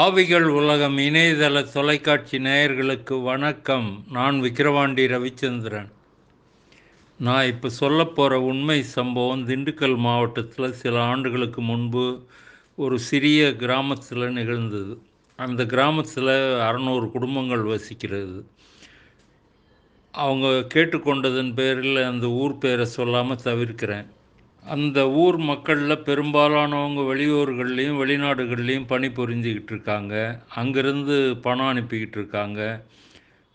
ஆவிகள் உலகம் இணையதள தொலைக்காட்சி நேயர்களுக்கு வணக்கம். நான் விக்கிரவாண்டி ரவிச்சந்திரன். நான் இப்போ சொல்ல போகிற உண்மை சம்பவம் திண்டுக்கல் மாவட்டத்தில் சில ஆண்டுகளுக்கு முன்பு ஒரு சிறிய கிராமத்தில் நிகழ்ந்தது. அந்த கிராமத்தில் அறநூறு குடும்பங்கள் வசிக்கிறது. அவங்க கேட்டுக்கொண்டதன் பேரில் அந்த ஊர் பேரை சொல்லாமல் தவிர்க்கிறேன். அந்த ஊர் மக்களில் பெரும்பாலானவங்க வெளியூர்கள்லேயும் வெளிநாடுகள்லேயும் பணி புரிஞ்சுக்கிட்டு இருக்காங்க. அங்கேருந்து பணம் அனுப்பிக்கிட்டு இருக்காங்க.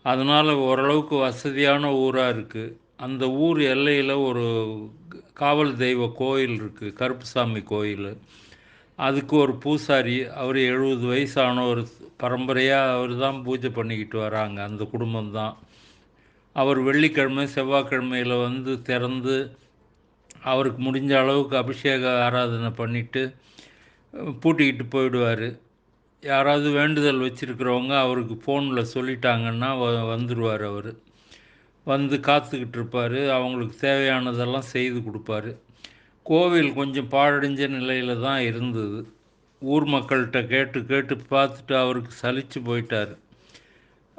அதனால் ஓரளவுக்கு வசதியான ஊராக இருக்குது அந்த ஊர் எல்லையில் ஒரு காவல் தெய்வ கோயில் இருக்குது கருப்புசாமி கோயில். அதுக்கு ஒரு பூசாரி அவர் எழுபது வயசான ஒரு பரம்பரையாக அவர் தான் பூஜை பண்ணிக்கிட்டு வராங்க. அந்த குடும்பம் தான் அவர் வெள்ளிக்கிழமை செவ்வாய்க்கிழமையில் வந்து திறந்து அவருக்கு முடிஞ்ச அளவுக்கு அபிஷேக ஆராதனை பண்ணிவிட்டு பூட்டிக்கிட்டு போயிடுவார். யாராவது வேண்டுதல் வச்சுருக்கிறவங்க அவருக்கு ஃபோனில் சொல்லிட்டாங்கன்னா வ வந்துடுவார் அவர். வந்து காத்துக்கிட்டு இருப்பார். அவங்களுக்கு தேவையானதெல்லாம் செய்து கொடுப்பாரு. கோவில் கொஞ்சம் பாழடைஞ்ச நிலையில் தான் இருந்தது. ஊர் மக்கள்கிட்ட கேட்டு கேட்டு பார்த்துட்டு அவருக்கு சலித்து போயிட்டார்.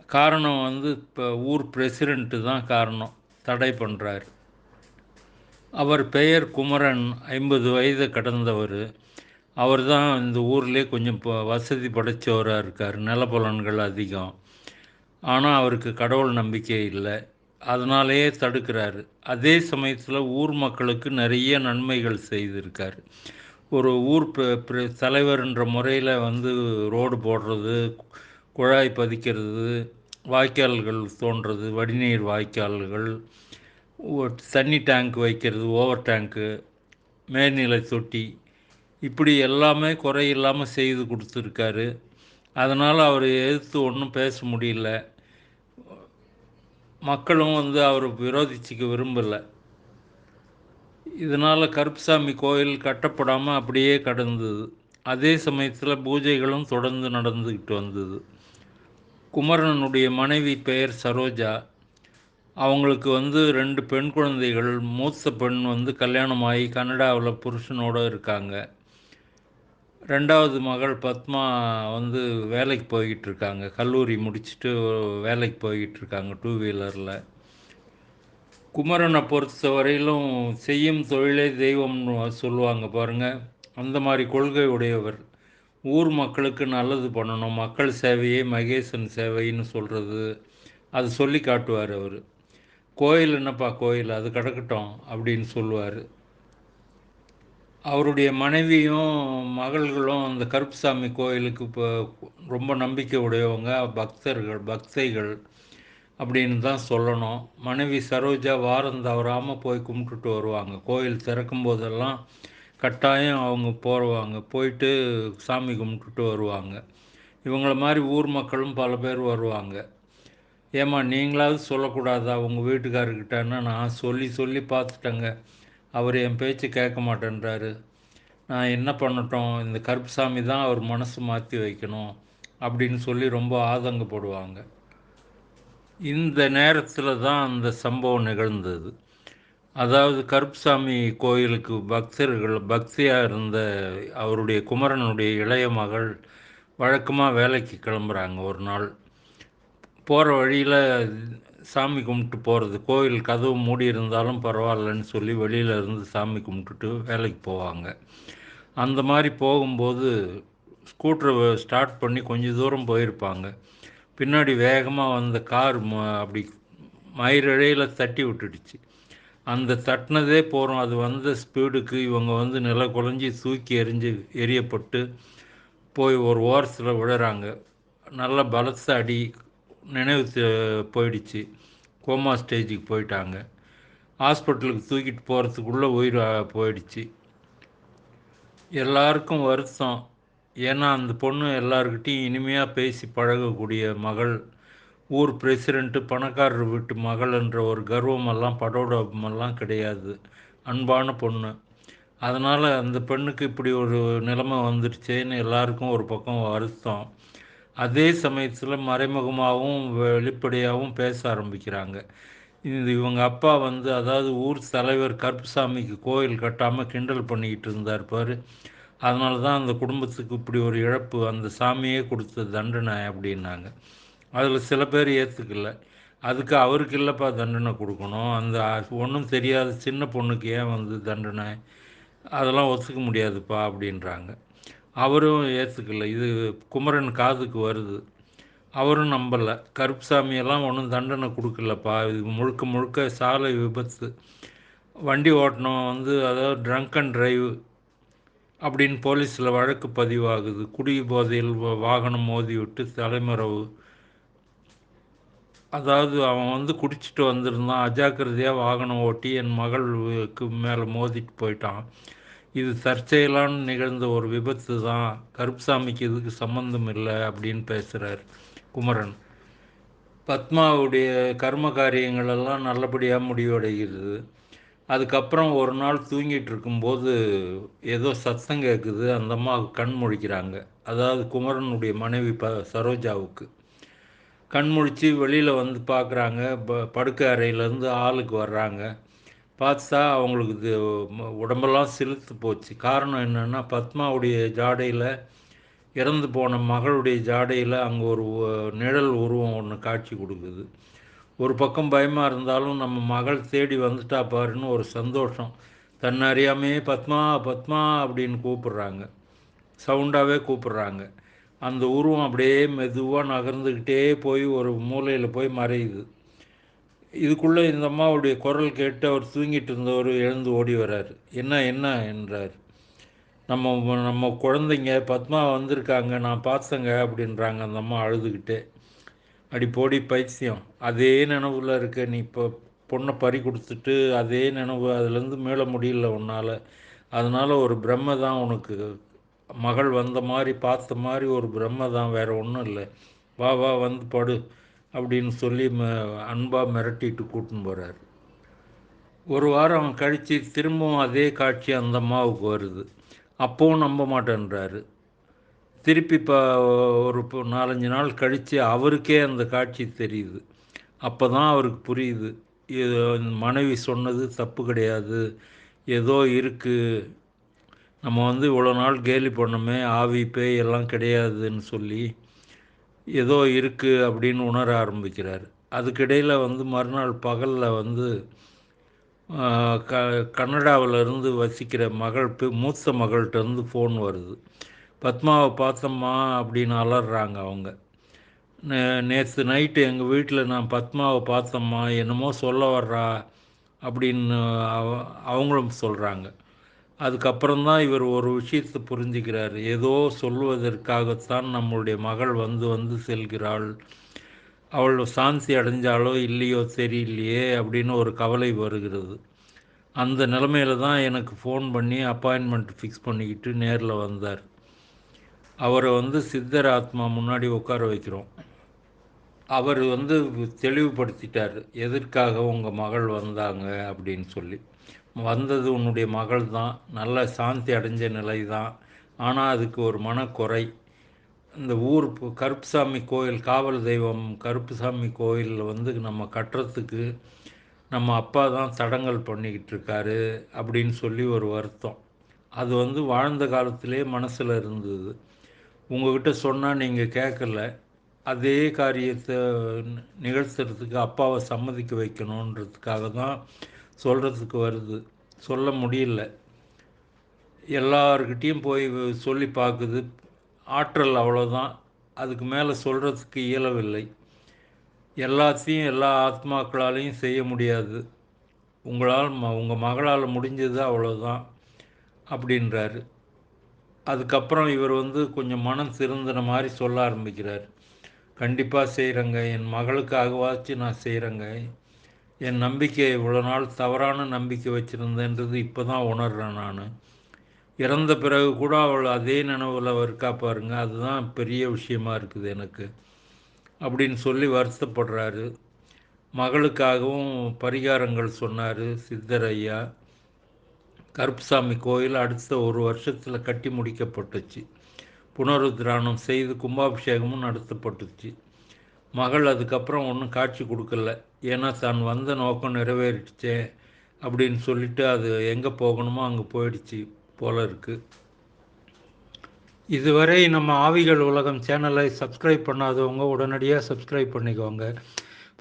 காரணம் வந்து இப்போ ஊர் பிரசிடெண்ட்டு தான் காரணம். தடை பண்ணுறாரு அவர் பெயர் குமரன் ஐம்பது வயது கடந்தவர். அவர் தான் இந்த ஊர்லேயே கொஞ்சம் இப்போ வசதி படைத்தவராக இருக்கார். நிலப்பலன்கள் அதிகம். ஆனால் அவருக்கு கடவுள் நம்பிக்கை இல்லை. அதனாலேயே தடுக்கிறார். அதே சமயத்தில் ஊர் மக்களுக்கு நிறைய நன்மைகள் செய்திருக்கார். ஒரு ஊர் தலைவர்ன்ற முறையில் வந்து ரோடு போடுறது குழாய் பதிக்கிறது வாய்க்கால்கள் தோன்றது வடிநீர் வாய்க்கால்கள் தண்ணி டேங்க் வைக்கிறது ஓவர் டேங்க்கு மேல்நிலை தொட்டி இப்படி எல்லாமே குறையில்லாமல் செய்து கொடுத்துருக்காரு. அதனால் அவர் எதிர்த்து ஒன்றும் பேச முடியல. மக்களும் வந்து அவர் விரோதிச்சிக்க விரும்பலை. இதனால் கருப்புசாமி கோயில் கட்டப்படாமல் அப்படியே கடந்தது. அதே சமயத்தில் பூஜைகளும் தொடர்ந்து நடந்துக்கிட்டு வந்தது. குமரனுடைய மனைவி பெயர் சரோஜா. அவங்களுக்கு வந்து ரெண்டு பெண் குழந்தைகள். மூத்த பெண் வந்து கல்யாணமாகி கனடாவில் புருஷனோடு இருக்காங்க. ரெண்டாவது மகள் பத்மா வந்து வேலைக்கு போய்கிட்டு இருக்காங்க. கல்லூரி முடிச்சுட்டு வேலைக்கு போய்கிட்டு இருக்காங்க டூ வீலரில். குமரனை பொறுத்த வரையிலும் செய்யும் தொழிலே தெய்வம்னு சொல்லுவாங்க பாருங்கள் அந்த மாதிரி கொள்கை உடையவர். ஊர் மக்களுக்கு நல்லது பண்ணணும். மக்கள் சேவையே மகேசன் சேவைன்னு சொல்கிறது அது சொல்லி காட்டுவார் அவர். கோயில் என்னப்பா கோயில்? அது கிடக்கட்டும் அப்படின்னு சொல்லுவார். அவருடைய மனைவியும் மகள்களும் அந்த கருப்புசாமி கோயிலுக்கு இப்போ ரொம்ப நம்பிக்கை உடையவங்க பக்தர்கள் பக்தைகள் அப்படின்னு தான் சொல்லணும். மனைவி சரோஜா வாரம் தவறாமல் போய் கும்பிட்டுட்டு வருவாங்க. கோயில் திறக்கும் போதெல்லாம் கட்டாயம் அவங்க போடுவாங்க போயிட்டு சாமி கும்பிட்டுட்டு வருவாங்க. இவங்கள மாதிரி ஊர் மக்களும் பல பேர் வருவாங்க. ஏம்மா நீங்களாவது சொல்லக்கூடாதா? உங்கள் வீட்டுக்காரர்கிட்டன்னா நான் சொல்லி சொல்லி பார்த்துட்டேங்க. அவர் என் பேச்சு கேட்க மாட்டேன்றாரு. நான் என்ன பண்ணட்டும்? இந்த கருப்புசாமி தான் அவர் மனசு மாற்றி வைக்கணும் அப்படின்னு சொல்லி ரொம்ப ஆதங்கப்படுவாங்க. இந்த நேரத்தில் தான் அந்த சம்பவம் நிகழ்ந்தது. அதாவது கருப்புசாமி கோயிலுக்கு பக்தர்கள் பக்தியாக இருந்த அவருடைய குமரனுடைய இளைய மகள் வழக்கமாக வேலைக்கு கிளம்புறாங்க ஒரு நாள். போகிற வழியில் சாமி கும்பிட்டு போகிறது கோயில் கதவு மூடி இருந்தாலும் பரவாயில்லன்னு சொல்லி வெளியில் இருந்து சாமி கும்பிட்டுட்டு வேலைக்கு போவாங்க. அந்த மாதிரி போகும்போது ஸ்கூட்டரை ஸ்டார்ட் பண்ணி கொஞ்சம் தூரம் போயிருப்பாங்க. பின்னாடி வேகமாக வந்த கார் அப்படி மயிரிழையில் தட்டி விட்டுடுச்சு. அந்த தட்டினதே போகிறோம் அது வந்த ஸ்பீடுக்கு இவங்க வந்து நில குலைஞ்சி தூக்கி எரிஞ்சு எரியப்பட்டு போய் ஒரு ஓரத்தில் விழுறாங்க. நல்ல பலத்த அடி நினைவு போயிடுச்சு. கோமா ஸ்டேஜுக்கு போயிட்டாங்க. ஹாஸ்பிட்டலுக்கு தூக்கிட்டு போகிறதுக்குள்ளே உயிர் போயிடுச்சு. எல்லாருக்கும் வருத்தம். ஏன்னா அந்த பொண்ணு எல்லாருக்கிட்டையும் இனிமையாக பேசி பழகக்கூடிய மகள் ஊர் பிரசிடெண்ட்டு பணக்காரர் வீட்டு மகள் என்ற ஒரு கர்வமெல்லாம் படோடமெல்லாம் கிடையாது. அன்பான பொண்ணு. அதனால் அந்த பெண்ணுக்கு இப்படி ஒரு நிலைமை வந்துடுச்சேன்னு எல்லாருக்கும் ஒரு பக்கம் வருத்தம். அதே சமயத்தில் மறைமுகமாகவும் வெளிப்படையாகவும் பேச ஆரம்பிக்கிறாங்க. இது இவங்க அப்பா வந்து அதாவது ஊர் தலைவர் கருப்புசாமிக்கு கோயில் கட்டாமல் கிண்டல் பண்ணிக்கிட்டு இருந்தார் பாரு. அதனால தான் அந்த குடும்பத்துக்கு இப்படி ஒரு இழப்பு அந்த சாமியே கொடுத்த தண்டனை அப்படின்னாங்க. அதில் சில பேர் ஏற்றுக்கல அதுக்கு அவருக்கு இல்லைப்பா தண்டனை கொடுக்கணும். அந்த ஒன்றும் தெரியாத சின்ன பொண்ணுக்கு ஏன் வந்து தண்டனை? அதெல்லாம் ஒத்துக்க முடியாதுப்பா அப்படின்றாங்க. அவரும் ஏற்றுக்கல இது குமரன் காதுக்கு வருது. அவரும் நம்பலை. கருப்புசாமியெல்லாம் ஒன்றும் தண்டனை கொடுக்கலப்பா. இது முழுக்க முழுக்க சாலை விபத்து. வண்டி ஓட்டணும் வந்து அதாவது ட்ரங்க் அண்ட் ட்ரைவ் அப்படின்னு போலீஸில் வழக்கு பதிவாகுது. குடி போதையில் வாகனம் மோதி விட்டு தலைமறைவு. அதாவது அவன் வந்து குடிச்சிட்டு வந்திருந்தான். அஜாக்கிரதையாக வாகனம் ஓட்டி என் மகளுக்கு மேலே மோதிட்டு போயிட்டான். இது தற்செயலான நிகழ்ந்த ஒரு விபத்து தான். கருப்புசாமிக்கு இதுக்கு சம்பந்தம் இல்லை அப்படின்னு பேசுகிறார் குமரன். பத்மாவுடைய கர்ம காரியங்களெல்லாம் நல்லபடியாக முடிவடைகிறது அதுக்கப்புறம் ஒரு நாள் தூங்கிட்டு இருக்கும்போது ஏதோ சத்தம் கேட்குது அந்த அம்மா கண் முழிக்கிறாங்க. அதாவது குமரனுடைய மனைவி ப சரோஜாவுக்கு. கண் முழித்து வெளியில் வந்து பார்க்குறாங்க ப படுக்கை அறையிலேருந்து ஆளுக்கு வர்றாங்க. பார்த்தா அவங்களுக்கு இது உடம்பெல்லாம் சிலுத்து போச்சு. காரணம் என்னென்னா பத்மாவுடைய ஜாடையில் இறந்து போன மகளுடைய ஜாடையில் அங்கே ஒரு நிழல் உருவம் ஒன்று காட்சி கொடுக்குது. ஒரு பக்கம் பயமாக இருந்தாலும் நம்ம மகள் தேடி வந்துட்டா பாருன்னு ஒரு சந்தோஷம். தன்னை அறியாமையே பத்மா பத்மா அப்படின்னு கூப்பிடுறாங்க. சவுண்டாகவே கூப்பிடுறாங்க. அந்த உருவம் அப்படியே மெதுவாக நகர்ந்துக்கிட்டே போய் ஒரு மூலையில் போய் மறையுது. இதுக்குள்ளே இந்த அம்மாவுடைய குரல் கேட்டு அவர் தூங்கிட்டு இருந்தவர் எழுந்து ஓடி வர்றாரு. என்ன என்ன? என்றார். நம்ம நம்ம குழந்தைங்க பத்மா வந்திருக்காங்க நான் பார்த்தேங்க அப்படின்றாங்க அந்த அம்மா அழுதுகிட்டே. அடி போடி பைத்தியம். அதே நினைவில் இருக்க நீ இப்போ பொண்ணை பறி கொடுத்துட்டு அதே நினைவு அதுலேருந்து மீள முடியல உன்னால். அதனால் ஒரு பிரம்ம தான் உனக்கு. மகள் வந்த மாதிரி பார்த்த மாதிரி ஒரு பிரம்ம தான் வேற ஒன்றும் இல்லை. வா வா வந்து படு. அப்படின்னு சொல்லி ம அன்பாக மிரட்டிட்டு கூட்டின்னு போகிறார் ஒரு வாரம் கழித்து திரும்பவும் அதே காட்சி அந்த அம்மாவுக்கு வருது. அப்போவும் நம்ப மாட்டேன்றாரு. திருப்பி இப்போ ஒரு நாலஞ்சு நாள் கழித்து அவருக்கே அந்த காட்சி தெரியுது. அப்போ தான் அவருக்கு புரியுது. இது மனைவி சொன்னது தப்பு கிடையாது. ஏதோ இருக்குது நம்ம வந்து இவ்வளோ நாள் கேலி பண்ணோமே ஆவி பேய் எல்லாம் கிடையாதுன்னு சொல்லி ஏதோ இருக்குது அப்படின்னு உணர ஆரம்பிக்கிறார். அதுக்கிடையில் வந்து மறுநாள் பகலில் வந்து க கனடாவிலேருந்து வசிக்கிற மகள் மூத்த மகள்கிட்டருந்து ஃபோன் வருது. பத்மாவை பார்த்தம்மா அப்படின்னு அலறாங்க அவங்க. நே நேற்று நைட்டு எங்கள் வீட்டில் நான் பத்மாவை பார்த்தம்மா என்னமோ சொல்ல வர்றா அப்படின்னு அவ- அவங்களும் சொல்கிறாங்க அதுக்கப்புறம் தான் இவர் ஒரு விஷயத்தை புரிஞ்சுக்கிறார். ஏதோ சொல்வதற்காகத்தான் நம்மளுடைய மகள் வந்து வந்து செல்கிறாள். அவள் சாந்தி அடைஞ்சாலோ இல்லையோ தெரியலையே அப்படின்னு ஒரு கவலை வருகிறது. அந்த நிலமையில தான் எனக்கு ஃபோன் பண்ணி அப்பாயின்மெண்ட் ஃபிக்ஸ் பண்ணிக்கிட்டு நேரில் வந்தார். அவரை வந்து சித்தர் ஆத்மா முன்னாடி உட்கார வைக்கிறோம். அவர் வந்து தெளிவுபடுத்திட்டார். எதற்காக உங்கள் மகள் வந்தாங்க அப்படின்னு சொல்லி. வந்தது உன்னுடைய மகள் தான் நல்ல சாந்தி அடைஞ்ச நிலை தான் ஆனால் அதுக்கு ஒரு மனக்குறை. இந்த ஊர் கருப்புசாமி கோயில் காவல் தெய்வம் கருப்புசாமி கோயிலில் வந்து நம்ம கட்டுறதுக்கு நம்ம அப்பா தான் தடங்கல் பண்ணிக்கிட்டு இருக்காரு அப்படின்னு சொல்லி ஒரு வருத்தம். அது வந்து வாழ்ந்த காலத்திலே மனசில் இருந்தது. உங்ககிட்ட சொன்னால் நீங்கள் கேட்கல அதே காரியத்தை நிகழ்த்துறதுக்கு அப்பாவை சம்மதிக்க வைக்கணுன்றதுக்காக தான் சொல்கிறதுக்கு வருது. சொல்ல முடியல. எல்லார்கிட்டேயும் போய் சொல்லி பார்க்குது ஆற்றல் அவ்வளோதான் அதுக்கு மேலே சொல்கிறதுக்கு இயலவில்லை. எல்லாத்தையும் எல்லா ஆத்மாக்களாலையும் செய்ய முடியாது. உங்களால் ம உங்கள் மகளால் முடிஞ்சது அவ்வளோதான் அப்படின்றாரு. அதுக்கப்புறம் இவர் வந்து கொஞ்சம் மனம் திருந்தின மாதிரி சொல்ல ஆரம்பிக்கிறார். கண்டிப்பாக செய்கிறேங்க என் மகளுக்காகவாச்சும் நான் செய்கிறேங்க என் நம்பிக்கை இவ்வளோ நாள் தவறான நம்பிக்கை வச்சுருந்தேன்றது இப்போ தான் உணர்கிறேன் நான். இறந்த பிறகு கூட அவள் அதே நினைவில் இருக்கா பாருங்க அதுதான் பெரிய விஷயமா இருக்குது எனக்கு. அப்படின்னு சொல்லி வருத்தப்படுறாரு. மகளுக்காகவும் பரிகாரங்கள் சொன்னார் சித்தரையா கருப்புசாமி கோயில் அடுத்த ஒரு வருஷத்தில் கட்டி முடிக்கப்பட்டுச்சு. புனருத்ராணம் செய்து கும்பாபிஷேகமும் நடத்தப்பட்டுச்சு. மகள் அதுக்கப்புறம் ஒன்றும் காட்சி கொடுக்கல. ஏன்னா தான் வந்த நோக்கம் நிறைவேறிடுச்சே அப்படின்னு சொல்லிட்டு அது எங்கே போகணுமோ அங்கே போயிடுச்சு போல இருக்குது இதுவரை நம்ம ஆவிகள் உலகம் சேனலை சப்ஸ்கிரைப் பண்ணாதவங்க உடனடியாக சப்ஸ்கிரைப் பண்ணிக்கோங்க.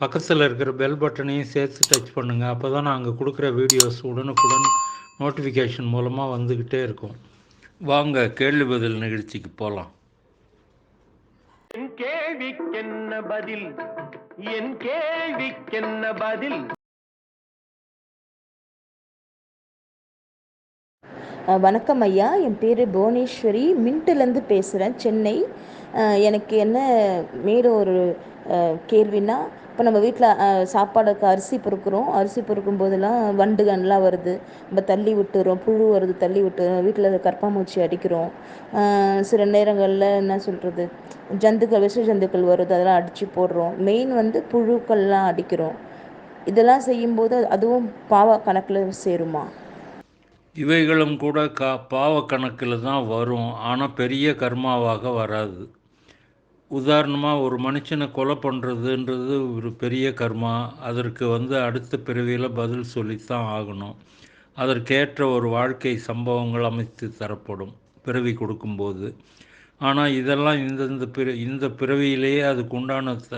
பக்கத்தில் இருக்கிற பெல் பட்டனையும் சேர்த்து டச் பண்ணுங்கள் அப்போ தான் நாங்கள் கொடுக்குற வீடியோஸ் உடனுக்குடன் நோட்டிஃபிகேஷன் மூலமாக வந்துக்கிட்டே இருக்கும். வாங்க கேள்வி பதில் நிகழ்ச்சிக்கு போகலாம் கேள்விக்கென்ன பதில்? என் கேள்விக்கென்ன பதில்? வணக்கம் ஐயா. என் பேர் புவனேஸ்வரி. மின்ட்லேருந்து பேசுகிறேன் சென்னை. எனக்கு என்ன மேலும் ஒரு கேள்வின்னா இப்போ நம்ம வீட்டில் சாப்பாடுக்கு அரிசி பொறுக்கிறோம். அரிசி பொறுக்கும் போதெல்லாம் வண்டுகன்லாம் வருது. நம்ம தள்ளி விட்டுறோம். புழு வருது தள்ளி விட்டுறோம். வீட்டில் கற்பாமூச்சி அடிக்கிறோம். சில நேரங்களில் என்ன சொல்கிறது ஜந்துக்கள் விஷ ஜந்துக்கள் வருது. அதெல்லாம் அடித்து போடுறோம். மெயின் வந்து புழுக்கள்லாம் அடிக்கிறோம். இதெல்லாம் செய்யும்போது அதுவும் பாவ கணக்கில் சேருமா? இவைகளும் கூட கா பாவ கணக்கில் தான் வரும். ஆனால் பெரிய கர்மாவாக வராது. உதாரணமாக ஒரு மனுஷனை கொலை பண்ணுறதுன்றது ஒரு பெரிய கர்மா. அதற்கு வந்து அடுத்த பிறவியில் பதில் சொல்லித்தான் ஆகணும். அதற்கேற்ற ஒரு வாழ்க்கை சம்பவங்கள் அமைத்து தரப்படும் பிறவி கொடுக்கும்போது. ஆனால் இதெல்லாம் இந்தந்த பிற இந்த பிறவியிலேயே அதுக்கு உண்டான த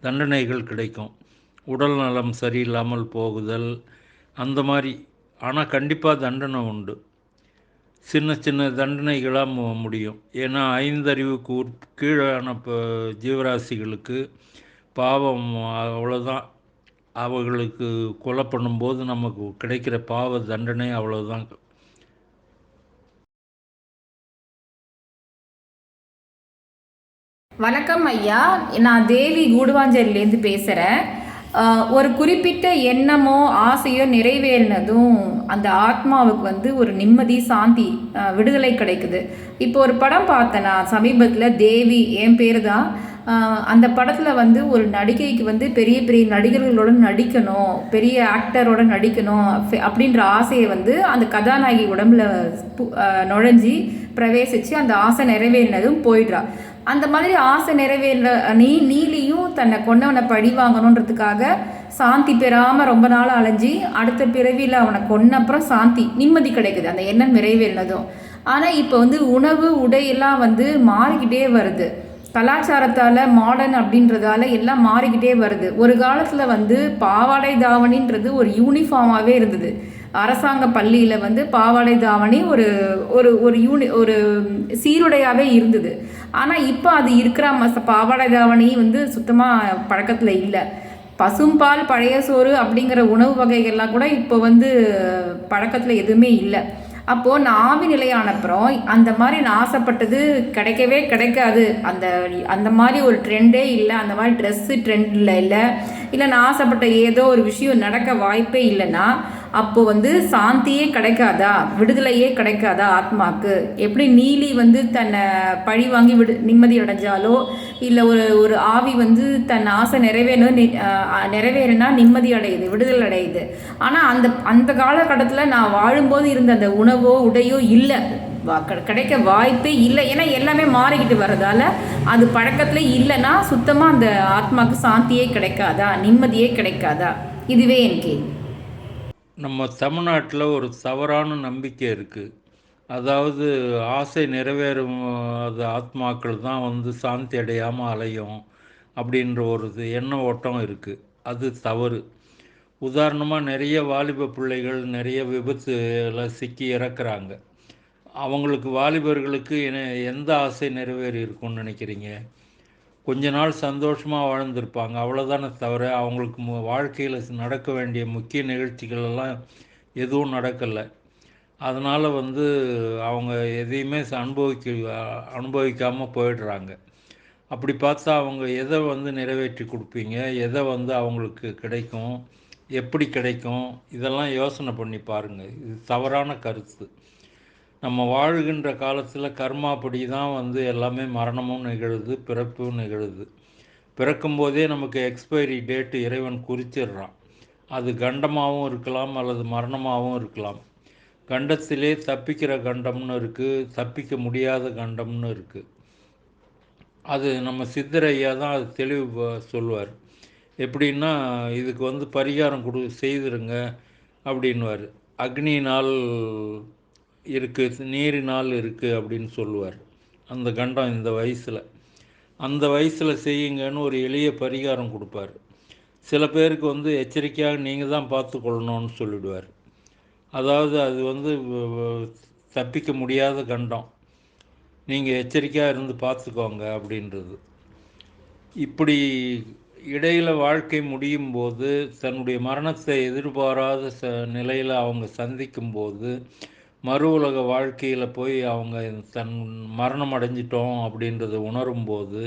தண்டனைகள் கிடைக்கும். உடல் நலம் சரியில்லாமல் போகுதல் அந்த மாதிரி. ஆனால் கண்டிப்பாக தண்டனை உண்டு. சின்ன சின்ன தண்டனைகளாக முடியும். ஏன்னா ஐந்தறிவுக்கு உட் கீழான இப்போ ஜீவராசிகளுக்கு பாவம் அவ்வளோதான் அவர்களுக்கு கொலை பண்ணும்போது நமக்கு கிடைக்கிற பாவ தண்டனை அவ்வளோதான் வணக்கம் ஐயா. நான் தேவி கூடுவாஞ்சேரியிலேருந்து பேசுகிறேன் ஒரு குறிப்பிட்ட எண்ணமோ ஆசையோ நிறைவேறினதும் அந்த ஆத்மாவுக்கு வந்து ஒரு நிம்மதி சாந்தி விடுதலை கிடைக்குது. இப்போ ஒரு படம் பார்த்தேன் நான் சமீபத்தில் தேவி என் பேர் தான். அந்த படத்தில் வந்து ஒரு நடிகைக்கு வந்து பெரிய பெரிய நடிகர்களோட நடிக்கணும் பெரிய ஆக்டரோட நடிக்கணும் அப்படின்ற ஆசையை வந்து அந்த கதாநாயகி உடம்புல பு- நுழைஞ்சி பிரவேசித்து அந்த ஆசை நிறைவேறினதும் போயிடுறா. அந்த மாதிரி ஆசை நிறைவேற நீ நீலியும் தன்னை கொண்டவனை பழி வாங்கணுன்றதுக்காக சாந்தி பெறாமல் ரொம்ப நாள் அலைஞ்சி அடுத்த பிறவியில் அவனை கொன்ன அப்புறம் சாந்தி நிம்மதி கிடைக்குது. அந்த எண்ணம் நிறைவேறினதும். ஆனால் இப்போ வந்து உணவு உடையெல்லாம் வந்து மாறிக்கிட்டே வருது. கலாச்சாரத்தால் மாடர்ன் அப்படின்றதால எல்லாம் மாறிக்கிட்டே வருது. ஒரு காலத்தில் வந்து பாவாடை தாவணின்றது ஒரு யூனிஃபார்மாகவே இருந்தது. அரசாங்க பள்ளியில் வந்து பாவாடை தாவணி ஒரு ஒரு ஒரு யூனி ஒரு சீருடையாகவே இருந்தது. ஆனால் இப்போ அது இருக்கிற மச பாவாடை தாவணி வந்து சுத்தமாக பழக்கத்தில் இல்லை. பசும்பால் பழைய சோறு அப்படிங்கிற உணவு வகைகள்லாம் கூட இப்போ வந்து பழக்கத்தில் எதுவுமே இல்லை. அப்போது நான் ஆவி நிலையான அப்புறம் அந்த மாதிரி நான் ஆசைப்பட்டது கிடைக்கவே கிடைக்காது. அந்த அந்த மாதிரி ஒரு ட்ரெண்டே இல்லை. அந்த மாதிரி ட்ரெஸ்ஸு ட்ரெண்டில் இல்லை. இல்லை நான் ஆசைப்பட்ட ஏதோ ஒரு விஷயம் நடக்க வாய்ப்பே இல்லைன்னா அப்போ வந்து சாந்தியே கிடைக்காதா? விடுதலையே கிடைக்காதா ஆத்மாக்கு? எப்படி நீலி வந்து தன்னை பழி வாங்கி விடு நிம்மதி அடைஞ்சாலோ இல்லை ஒரு ஒரு ஆவி வந்து தன் ஆசை நிறைவேறணும் நிறைவேறினா நிம்மதி அடையுது விடுதலை அடையுது. ஆனால் அந்த அந்த காலகட்டத்தில் நான் வாழும்போது இருந்த அந்த உணவோ உடையோ இல்லை. வா- கிடைக்க வாய்ப்பே இல்லை. ஏன்னா எல்லாமே மாறிக்கிட்டு வர்றதால அது பழக்கத்துல இல்லைன்னா சுத்தமாக அந்த ஆத்மாக்கு சாந்தியே கிடைக்காதா? நிம்மதியே கிடைக்காதா? இதுவே என் கேள்வி. நம்ம தமிழ்நாட்டில் ஒரு தவறான நம்பிக்கை இருக்குது அதாவது ஆசை நிறைவேறும் அது ஆத்மாக்கள் தான் வந்து சாந்தி அடையாமல் அலையும் அப்படின்ற ஒரு இது எண்ண ஓட்டம் இருக்குது அது தவறு. உதாரணமாக நிறைய வாலிப பிள்ளைகள் நிறைய விபத்துல சிக்கி இறக்குறாங்க. அவங்களுக்கு வாலிபர்களுக்கு என்ன- எந்த ஆசை நிறைவேறி இருக்கும்னு நினைக்கிறீங்க? கொஞ்ச நாள் சந்தோஷமாக வாழ்ந்திருப்பாங்க. அவ்வளோதானே தவிர அவங்களுக்கு மு வாழ்க்கையில் நடக்க வேண்டிய முக்கிய நிகழ்ச்சிகள் எல்லாம் எதுவும் நடக்கலை. அதனால் வந்து அவங்க எதையுமே அனுபவிக்க அனுபவிக்காமல் போயிடுறாங்க. அப்படி பார்த்தா அவங்க எதை வந்து நிறைவேற்றி கொடுப்பீங்க? எதை வந்து அவங்களுக்கு கிடைக்கும்? எப்படி கிடைக்கும்? இதெல்லாம் யோசனை பண்ணி பாருங்கள் இது தவறான கருத்து. நம்ம வாழ்கின்ற காலத்தில் கர்மாப்படி தான் வந்து எல்லாமே மரணமும் நிகழுது பிறப்பும் நிகழுது. பிறக்கும்போதே நமக்கு எக்ஸ்பைரி டேட்டு இறைவன் குறிச்சிடுறான். அது கண்டமாகவும் இருக்கலாம் அல்லது மரணமாகவும் இருக்கலாம். கண்டத்திலே தப்பிக்கிற கண்டம்னு இருக்குது தப்பிக்க முடியாத கண்டம்னு இருக்குது அது நம்ம சித்தரையா தான் அது தெளிவு சொல்லுவார். எப்படின்னா இதுக்கு வந்து பரிகாரம் கொடு செய்திருங்க அப்படின்வார் அக்னினால் இருக்குது நீரினால் இருக்குது அப்படின்னு சொல்லுவார். அந்த கண்டம் இந்த வயசில். அந்த வயசில் செய்யுங்கன்னு ஒரு எளிய பரிகாரம் கொடுப்பார். சில பேருக்கு வந்து எச்சரிக்கையாக நீங்கள் தான் பார்த்து கொள்ளணும்னு சொல்லிடுவார். அதாவது அது வந்து தப்பிக்க முடியாத கண்டம். நீங்கள் எச்சரிக்கையாக இருந்து பார்த்துக்கோங்க அப்படின்றது. இப்படி இடையில் வாழ்க்கை முடியும் போது தன்னுடைய மரணத்தை எதிர்பாராத ச நிலையில் அவங்க சந்திக்கும் போது மறு உலக வாழ்க்கையில் போய் அவங்க தன் மரணம் அடைஞ்சிட்டோம் அப்படின்றத உணரும்போது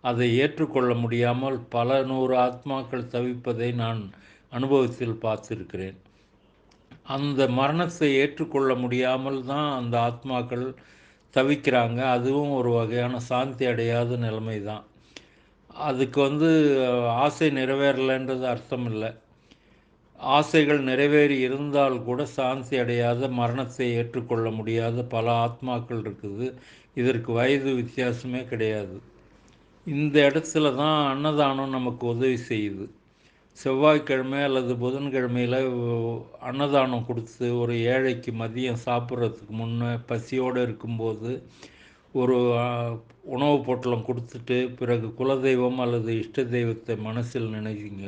அதை ஏற்றுக்கொள்ள முடியாமல் பல நூறு ஆத்மாக்கள் தவிப்பதை நான் அனுபவத்தில் பார்த்திருக்கிறேன். அந்த மரணத்தை ஏற்றுக்கொள்ள முடியாமல் தான் அந்த ஆத்மாக்கள் தவிக்கிறாங்க. அதுவும் ஒரு வகையான சாந்தி அடையாத நிலைமை தான். அதுக்கு வந்து ஆசை நிறைவேறலைன்றது அர்த்தம் இல்லை. ஆசைகள் நிறைவேறி இருந்தால் கூட சாந்தி அடையாத மரணத்தை ஏற்றுக்கொள்ள முடியாத பல ஆத்மாக்கள் இருக்குது. இதற்கு வயது வித்தியாசமே கிடையாது. இந்த இடத்துல தான் அன்னதானம் நமக்கு உதவி செய்யுது. செவ்வாய்க்கிழமை அல்லது புதன்கிழமையில் அன்னதானம் கொடுத்து ஒரு ஏழைக்கு மதியம் சாப்பிட்றதுக்கு முன்னே பசியோடு இருக்கும்போது ஒரு உணவு பொட்டலம் கொடுத்துட்டு பிறகு குலதெய்வம் அல்லது இஷ்ட தெய்வத்தை மனசில் நினைச்சிங்க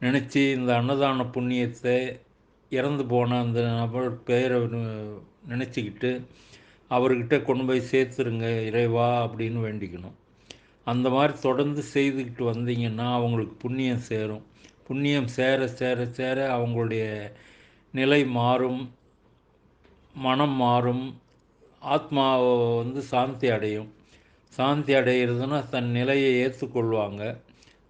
நினச்சி இந்த அன்னதான புண்ணியத்தை இறந்து போன அந்த நபர் பெயரை நினச்சிக்கிட்டு அவர்கிட்ட கொண்டு போய் சேர்த்துருங்க இறைவா அப்படின்னு வேண்டிக்கணும். அந்த மாதிரி தொடர்ந்து செய்துக்கிட்டு வந்தீங்கன்னா அவங்களுக்கு புண்ணியம் சேரும். புண்ணியம் சேர சேர சேர அவங்களுடைய நிலை மாறும் மனம் மாறும் ஆத்மா வந்து சாந்தி அடையும். சாந்தி அடைகிறதுனா தன் நிலையை ஏற்றுக்கொள்வாங்க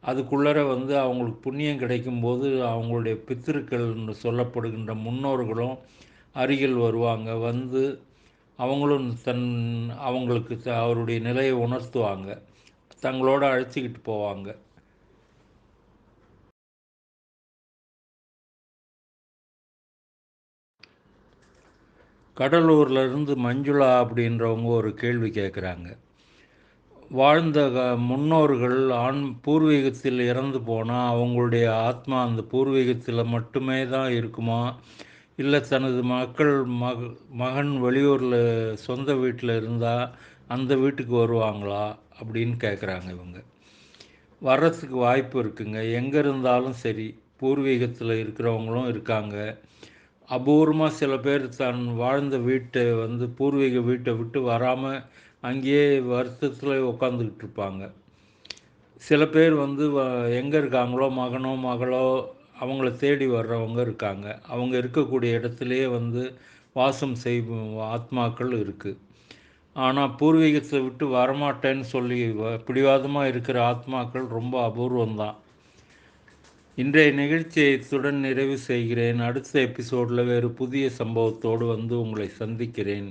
அதுக்குள்ளர வந்து அவங்களுக்கு புண்ணியம் கிடைக்கும்போது அவங்களுடைய பித்திருக்கள் என்று சொல்லப்படுகின்ற முன்னோர்களும் அருகில் வருவாங்க வந்து அவங்களும் தன் அவங்களுக்கு த- அவருடைய நிலையை உணர்த்துவாங்க தங்களோட அழைச்சிக்கிட்டு போவாங்க. கடலூர்லேருந்து மஞ்சுளா அப்படின்றவங்க ஒரு கேள்வி கேட்குறாங்க வாழ்ந்த முன்னோர்கள் ஆண் பூர்வீகத்தில் இறந்து போனால் அவங்களுடைய ஆத்மா அந்த பூர்வீகத்தில் மட்டுமே தான் இருக்குமா? இல்லை தனது மக்கள் மக மகன் வெளியூரில் சொந்த வீட்டில் இருந்தால் அந்த வீட்டுக்கு வருவாங்களா? அப்படின்னு கேட்குறாங்க இவங்க. வர்றதுக்கு வாய்ப்பு இருக்குங்க. எங்கே இருந்தாலும் சரி பூர்வீகத்தில் இருக்கிறவங்களும் இருக்காங்க. அபூர்வமாக சில பேர் தன் வாழ்ந்த வீட்டை வந்து பூர்வீக வீட்டை விட்டு வராமல் அங்கேயே வருத்தத்தில் உட்காந்துக்கிட்டு இருப்பாங்க சில பேர் வந்து எங்கே இருக்காங்களோ மகனோ மகளோ அவங்கள தேடி வர்றவங்க இருக்காங்க. அவங்க இருக்கக்கூடிய இடத்துலையே வந்து வாசம் செய்யும் ஆத்மாக்கள் இருக்குது ஆனால் பூர்வீகத்தை விட்டு வரமாட்டேன்னு சொல்லி வ- பிடிவாதமாக இருக்கிற ஆத்மாக்கள் ரொம்ப அபூர்வம்தான். இன்றைய நிகழ்ச்சியை இத்துடன் நிறைவு செய்கிறேன். அடுத்த எபிசோடில் வேறு புதிய சம்பவத்தோடு வந்து உங்களை சந்திக்கிறேன்.